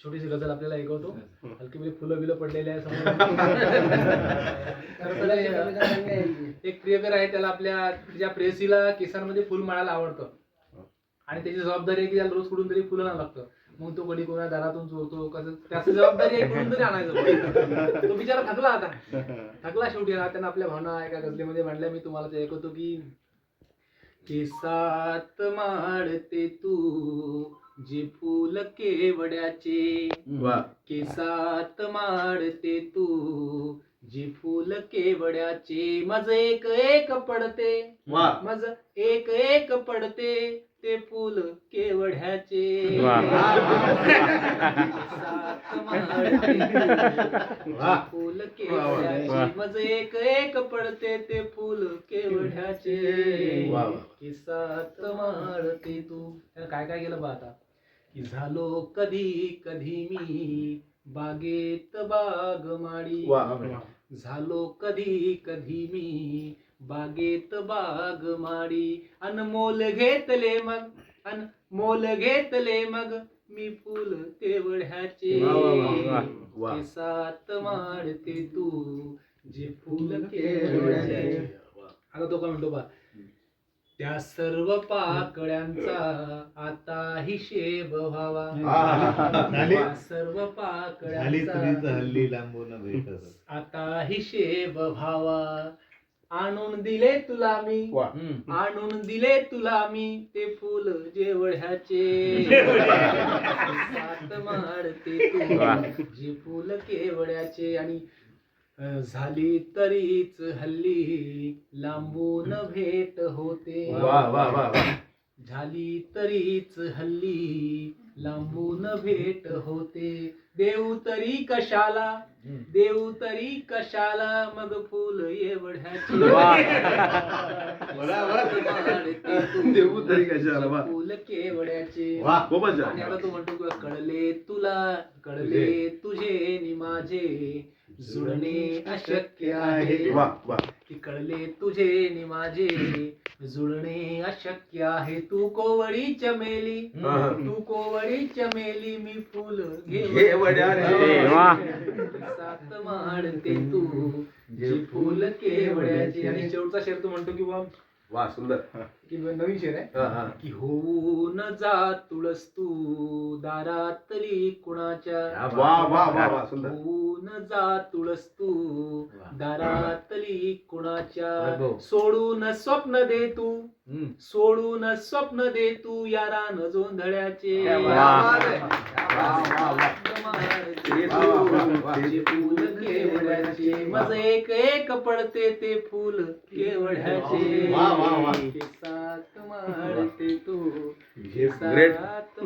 छोटीशी गझल आपल्याला ऐकवतो. हलकी म्हणजे फुलं बिलं पडलेले आहे समोर. एक प्रियकर आहे त्याला आपल्या तिच्या प्रेयसीला केसांमध्ये फुल माळायला आवडतं. आणि त्याची जबाबदारी आहे की त्याला रोज कुठून तरी फुलं आणावं लागतं. मग तो कधी कोणा दारातून चोरतो कसं त्याची जबाबदारी आहे कुठून तरी आणायचं. तो बिचारा थकला आता. थकला शेवटी त्यानं आपल्या भावना एका गझलेमध्ये मांडल्या. मी तुम्हाला ते ऐकवतो की केसात माडते तू. जे फुल केवड्याचे वा. केसात माडते तू जी फुल केवड्याचे मज एक एक पडते. वा. मज एक एक पडते. ते फुल. जी फुल वा. केवड्याचे मज एक एक पडते ते फुल केवढ्याचे. किसात मारते तू. काय काय केलं बा आता? की झालो कधी कधी मी बागेत बाग माडी झालो कधी कधी मी बागेत बाग माडी अनमोल घेतले मग अनमोल घेतले मग मी फुल केवढ्याचे. केसात माडते तू जे फुल केवढ्याचे आता तो काय म्हणतो बा त्या सर्व पाकळ्यांचा आता हिशेब व्हावा. त्या सर्व पाकळ्यांचा हल्ली लांबून भेटत. आता हिशेब व्हावा. आणून दिले तुला मी. वा. आणून दिले तुला मी. ते फुल जेवढ्याचे. सात तू. वा. जे फुल केवड्याचे आणि अं, झाली तरीच हल्ली लांबून भेट होते. वा वा वा वा. झाली तरीच हल्ली. लांबून भेट होते. देऊ तरी कशाला? देऊ तरी कशाला? मग फुल एवढ्याचे. फुल केवड्याचे आणि आता तो म्हणतो कळले तुला कळले तुझे नि माझे. जुळणे अशक्य आहे. वा वा. की कळले तुझे नि माझे. जुळणे अशक्य आहे. तू कोवळी चमेली हा. तू कोवळी चमेली मी फुल घे. वा. सात माडते तू जे फुल केवड्याचे. आणि शेवटचा शेर तू म्हणतो की बा वा सुंदर. की नवीन शेर आहे? की होऊन जा तुळस तू दारातली कुणाच्या. वा वा वा वा सुंदर. होऊन जा तुळस तू दारातली कुणाच्या. सोडून स्वप्न दे तू. हम्म. सोडून स्वप्न दे तू यारान जोंधळ्याचे. मज एक एक पडते ते फुल केवढ्याचे. केसात माडते तू Great. केसात